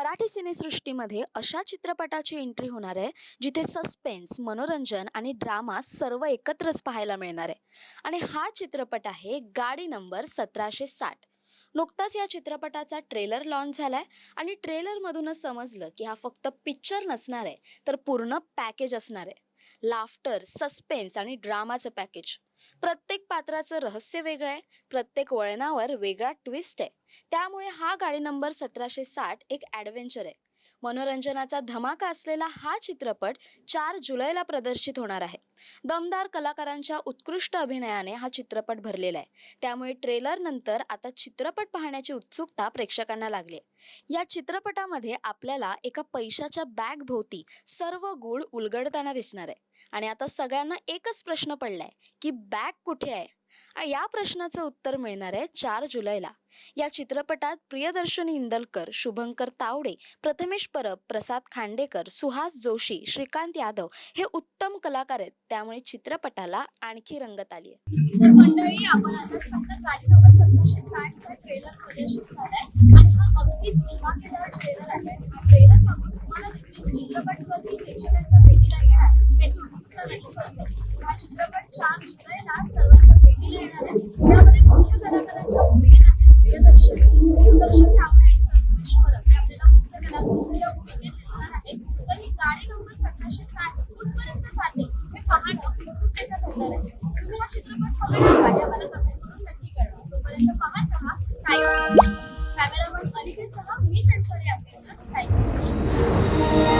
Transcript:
मराठी सिनेसृष्टीमध्ये अशा चित्रपटाची एंट्री होणार आहे जिथे सस्पेन्स मनोरंजन आणि ड्रामा सर्व एकत्रच पाहायला मिळणार आहे. आणि हा चित्रपट आहे गाडी नंबर सतराशे साठ. नुकताच या चित्रपटाचा ट्रेलर लॉन्च झालाय आणि ट्रेलरमधूनच समजलं की हा फक्त पिक्चर नसणार आहे तर पूर्ण पॅकेज असणार आहे. लाफ्टर सस्पेन्स आणि ड्रामाचं पॅकेज प्रत्येक पात्राचं रहस्य वेगळं आहे प्रत्येक वळणावर वेगळा ट्विस्ट आहे. त्यामुळे हा गाडी नंबर सतराशे साठ एक ॲडव्हेंचर आहे. मनोरंजनाचा धमाका असलेला हा चित्रपट चार जुलैला प्रदर्शित होणार आहे. दमदार कलाकारांच्या उत्कृष्ट अभिनयाने हा चित्रपट भरलेला आहे. त्यामुळे ट्रेलर नंतर आता चित्रपट पाहण्याची उत्सुकता प्रेक्षकांना लागली आहे. या चित्रपटामध्ये आपल्याला एका पैशाच्या बॅग भोवती सर्व गुळ उलगडताना दिसणार आहे. आणि आता सगळ्यांना एकच प्रश्न पडलाय की बॅग कुठे आहे? या प्रश्नाचं उत्तर मिळणार आहे चार जुलैला. या चित्रपटात प्रियदर्शनी इंदलकर शुभंकर तावडे प्रथमेश परब प्रसाद खांडेकर सुहास जोशी श्रीकांत यादव हे उत्तम कलाकार आहेत. त्यामुळे चित्रपटाला आणखी रंगत आली आहे मंडळी आपण सतराशे साठचा ट्रेलर प्रदर्शित झालाय. आणि हा अगदी धमाकेदार ट्रेलर आहे. ट्रेलर बघून तुम्हाला देखील चित्रपट प्रेक्षकांच्या भेटीला येणार. उत्सुकता नक्कीच असेल. हा चित्रपट चार जुलैला सर्वांच्या भेटीला येणार आहे. दिसणार तर ही गाडी नंबर सतराशे साठ कुठपर्यंत जाते हे पाहणं उत्सुकतेचा ठरणार आहे तुम्ही हा चित्रपट बघणार का मला कमेंट करून नक्की कळवा तोपर्यंत पाहत राहा टाईम कॅमेरामन अनिकेत सह मी संचारी आंबेडकर थँक्यू